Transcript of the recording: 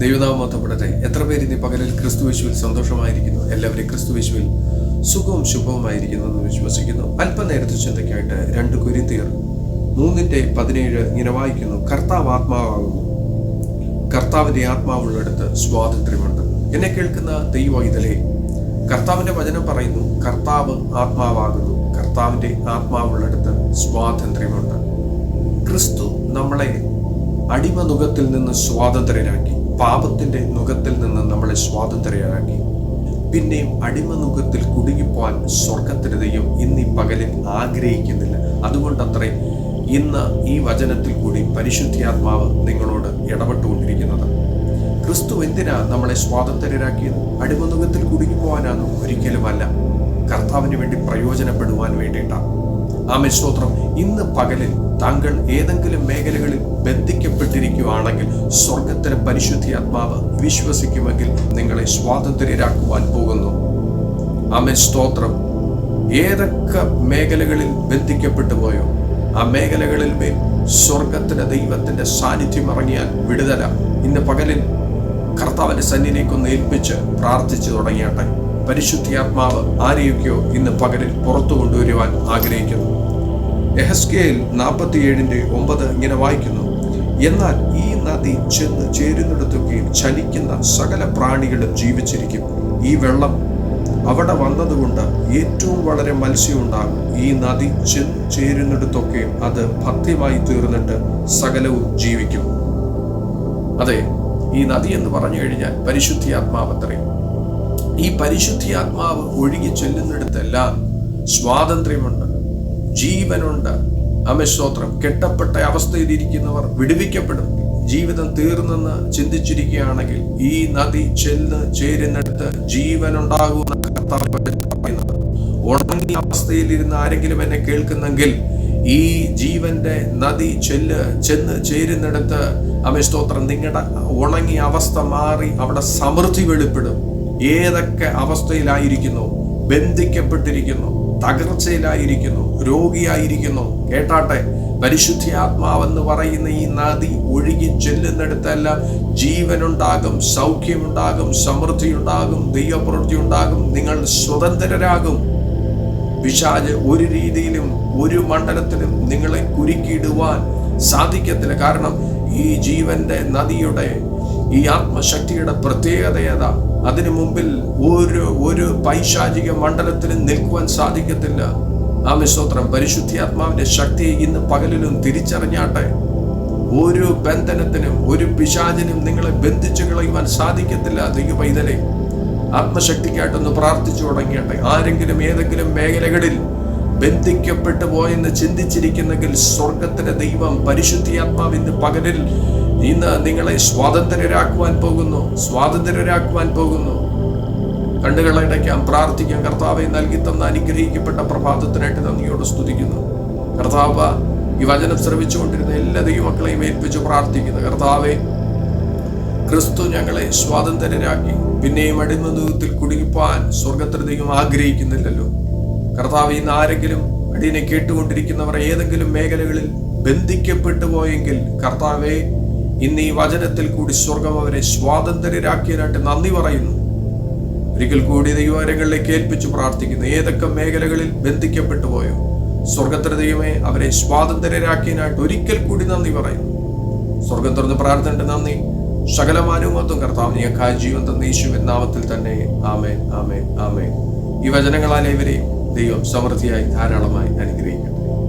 ദൈവനാമത്തപ്പെടട്ടെ എത്ര പേര് ഇനി പകലിൽ ക്രിസ്തു വിശുവിൽ സന്തോഷമായിരിക്കുന്നു? എല്ലാവരും ക്രിസ്തു വിശുവിൽ സുഖവും ശുഭവുമായിരിക്കുന്നു എന്ന് വിശ്വസിക്കുന്നു. അല്പനേരത്തെ ചിന്തയ്ക്കായിട്ട് രണ്ട് കുരിന്തിയർ മൂന്നിന്റെ പതിനേഴ് ഇങ്ങനെ വായിക്കുന്നു. കർത്താവ് ആത്മാവാകുന്നു. കർത്താവിന്റെ ആത്മാവുള്ളിടത്ത് സ്വാതന്ത്ര്യമുണ്ട്. എന്നെ കേൾക്കുന്ന ദൈവ ഇതിലെ കർത്താവിന്റെ വചനം പറയുന്നു കർത്താവ് ആത്മാവാകുന്നു. കർത്താവിന്റെ ആത്മാവുള്ളിടത്ത് സ്വാതന്ത്ര്യമുണ്ട്. ക്രിസ്തു നമ്മളെ അടിമനുഖത്തിൽ നിന്ന് സ്വാതന്ത്ര്യരാക്കി. പാപത്തിന്റെ നുഖത്തിൽ നിന്ന് നമ്മളെ സ്വാതന്ത്ര്യരാക്കി പിന്നെയും അടിമ നുഖത്തിൽ കുടുങ്ങിപ്പോവാൻ സ്വർഗത്തിന് ദൈവം ഇന്ന് ഈ പകലിൽ ആഗ്രഹിക്കുന്നില്ല. അതുകൊണ്ടത്രേ ഇന്ന് ഈ വചനത്തിൽ കൂടി പരിശുദ്ധിയാത്മാവ് നിങ്ങളോട് ഇടപെട്ടുകൊണ്ടിരിക്കുന്നത്. ക്രിസ്തു എന്തിനാ നമ്മളെ സ്വാതന്ത്ര്യരാക്കിയത് അടിമനുഖത്തിൽ കുടുങ്ങിപ്പോവാനാണോ ഒരിക്കലുമല്ല. കർത്താവിന് വേണ്ടി പ്രയോജനപ്പെടുവാൻ വേണ്ടിയിട്ടാണ്. ആ സ്തോത്രം. ഇന്ന് പകലിൽ താങ്കൾ ഏതെങ്കിലും മേഖലകളിൽ ബന്ധിക്കപ്പെട്ടിരിക്കുകയാണെങ്കിൽ സ്വർഗത്തിലെ പരിശുദ്ധി ആത്മാവ് വിശ്വസിക്കുമെങ്കിൽ നിങ്ങളെ സ്വാതന്ത്ര്യരാക്കുവാൻ പോകുന്നു. ആമേ സ്തോത്രം. ഏതൊക്കെ മേഖലകളിൽ ബന്ധിക്കപ്പെട്ടു പോയോ? ആ മേഖലകളിൽ മേൽ സ്വർഗത്തിന്റെ ദൈവത്തിന്റെ സാന്നിധ്യം ഇറങ്ങിയാൽ വിടുതല. ഇന്ന് പകലിൽ കർത്താവിന്റെ സന്നിധിക്കൊന്ന് ഏൽപ്പിച്ച് പ്രാർത്ഥിച്ചു തുടങ്ങിയാട്ടെ. പരിശുദ്ധിയാത്മാവ് ആരെയൊക്കെയോ ഇന്ന് പകലിൽ പുറത്തു കൊണ്ടുവരുവാൻ ആഗ്രഹിക്കുന്നു. എഹസ്കേൽ നാൽപ്പത്തിയേഴിന്റെ ഒമ്പത് ഇങ്ങനെ വായിക്കുന്നു. എന്നാൽ ഈ നദി ചെന്ന് ചേരുന്നിടത്തൊക്കെയും ചലിക്കുന്ന സകല പ്രാണികളും ജീവിച്ചിരിക്കും. ഈ വെള്ളം അവിടെ വന്നതുകൊണ്ട് ഏറ്റവും വളരെ മത്സ്യമുണ്ടാകും. ഈ നദി ചെന്ന് ചേരുന്നിടത്തൊക്കെയും അത് ഭക്തിമായി തീർന്നിട്ട് സകലവും ജീവിക്കും. അതെ ഈ നദി എന്ന് പറഞ്ഞു കഴിഞ്ഞാൽ പരിശുദ്ധി ആത്മാവത്രയും ഈ പരിശുദ്ധി ആത്മാവ് ഒഴുകി ചെല്ലുന്നിടത്തെല്ലാം സ്വാതന്ത്ര്യമുണ്ട്. ജീവനുണ്ട്. അമസ്തോത്രം കെട്ടപ്പെട്ട അവസ്ഥയിലിരിക്കുന്നവർ വിടുവിക്കപ്പെടും. ജീവിതം തീർന്നെന്ന് ചിന്തിച്ചിരിക്കുകയാണെങ്കിൽ ഈ നദി ചെന്ന് ചേരുന്നിടത്ത് ജീവനുണ്ടാകുമെന്ന് കർത്താവ് പറയുന്നത്. ഉണങ്ങിയ ആരെങ്കിലും എന്നെ കേൾക്കുന്നെങ്കിൽ ഈ ജീവന്റെ നദി ചെല്ല് ചെന്ന് ചേരുന്നിടത്ത് അമസ്തോത്രം നിങ്ങളുടെ ഉണങ്ങിയ അവസ്ഥ മാറി അവിടെ സമൃദ്ധി വെളിപ്പെടും. ഏതൊക്കെ അവസ്ഥയിലായിരിക്കുന്നു? ബന്ധിക്കപ്പെട്ടിരിക്കുന്നു. തകർച്ചയിലായിരിക്കുന്നു രോഗിയായിരിക്കുന്നു. കേട്ടാട്ടെ പരിശുദ്ധി ആത്മാവെന്ന് പറയുന്ന ഈ നദി ഒഴുകി ചെല്ലുന്നിടത്തെല്ലാം ജീവനുണ്ടാകും സൗഖ്യമുണ്ടാകും സമൃദ്ധിയുണ്ടാകും ദൈവപ്രവൃത്തി ഉണ്ടാകും നിങ്ങൾ സ്വതന്ത്രരാകും. പിശാജ് ഒരു രീതിയിലും ഒരു മണ്ഡലത്തിലും നിങ്ങളെ കുരുക്കിയിടുവാൻ സാധിക്കത്തില്ല. കാരണം ഈ ജീവന്റെ നദിയുടെ ഈ ആത്മശക്തിയുടെ പ്രത്യേകത ഏതാ അതിനു മുമ്പിൽ ഒരു ഒരു പൈശാചിക മണ്ഡലത്തിലും നിൽക്കുവാൻ സാധിക്കത്തില്ല. ആമിസ്തോത്രം പരിശുദ്ധി ആത്മാവിന്റെ ശക്തി ഇന്ന് പകലിലും തിരിച്ചറിഞ്ഞാട്ടെ. ഒരു ബന്ധനത്തിനും ഒരു പിശാചിനും നിങ്ങളെ ബന്ധിച്ചു കളയുവാൻ സാധിക്കത്തില്ല ദൈവ പൈതലെ ആത്മശക്തിക്കായിട്ടൊന്ന് പ്രാർത്ഥിച്ചു തുടങ്ങിയട്ടെ. ആരെങ്കിലും ഏതെങ്കിലും മേഖലകളിൽ ബന്ധിക്കപ്പെട്ടു പോയെന്ന് ചിന്തിച്ചിരിക്കുന്നെങ്കിൽ സ്വർഗത്തിലെ ദൈവം പരിശുദ്ധിയാത്മാവിന്റെ പകലിൽ ഇന്ന് നിങ്ങളെ സ്വാതന്ത്ര്യരാക്കുവാൻ പോകുന്നു സ്വാതന്ത്ര്യരാക്കുവാൻ പോകുന്നു. കണ്ണുകളടയ്ക്കാൻ പ്രാർത്ഥിക്കാൻ കർത്താവെ നൽകി തന്ന അനുഗ്രഹിക്കപ്പെട്ട പ്രഭാതത്തിനായിട്ട് നന്ദിയോട് സ്തുതിക്കുന്നു. കർത്താവ് ഈ വചനം ശ്രമിച്ചുകൊണ്ടിരുന്ന എല്ലാ ദൈവമക്കളെയും ഏൽപ്പിച്ച് പ്രാർത്ഥിക്കുന്നു. കർത്താവെ ക്രിസ്തു ഞങ്ങളെ സ്വാതന്ത്ര്യരാക്കി പിന്നെയും അടിമനുഖത്തിൽ കുടുങ്ങിപ്പോവാൻ സ്വർഗത്തിന് ദൈവം ആഗ്രഹിക്കുന്നില്ലല്ലോ. കർത്താവ് ഇന്ന് ആരെങ്കിലും അടിയനെ കേട്ടുകൊണ്ടിരിക്കുന്നവർ ഏതെങ്കിലും മേഖലകളിൽ ബന്ധിക്കപ്പെട്ടു പോയെങ്കിൽ കർത്താവെ ഇന്ന് ഈ വചനത്തിൽ കൂടി സ്വർഗം അവരെ സ്വാതന്ത്ര്യരാക്കിയതിനായിട്ട് നന്ദി പറയുന്നു. ഒരിക്കൽ കൂടി ദൈവകരങ്ങളിലേക്ക് ഏൽപ്പിച്ചു പ്രാർത്ഥിക്കുന്നു. ഏതൊക്കെ മേഖലകളിൽ ബന്ധിക്കപ്പെട്ടു പോയോ സ്വർഗത്തിന് ദൈവമേ അവരെ സ്വാതന്ത്ര്യരാക്കിയതിനായിട്ട് ഒരിക്കൽ കൂടി നന്ദി പറയുന്നു. സ്വർഗം തുറന്ന് പ്രാർത്ഥനയുടെ നന്ദി. സകലമാനുമത്വം കർത്താവ് നീക്കായ ജീവൻ തന്ന യേശുവിൻ തന്നെ. ആമേ ആമേ ആമേ ഈ വചനങ്ങളാൽ ഇവരെയും ദൈവം സമൃദ്ധിയായി ധാരാളമായി അനുഗ്രഹിക്കട്ടെ.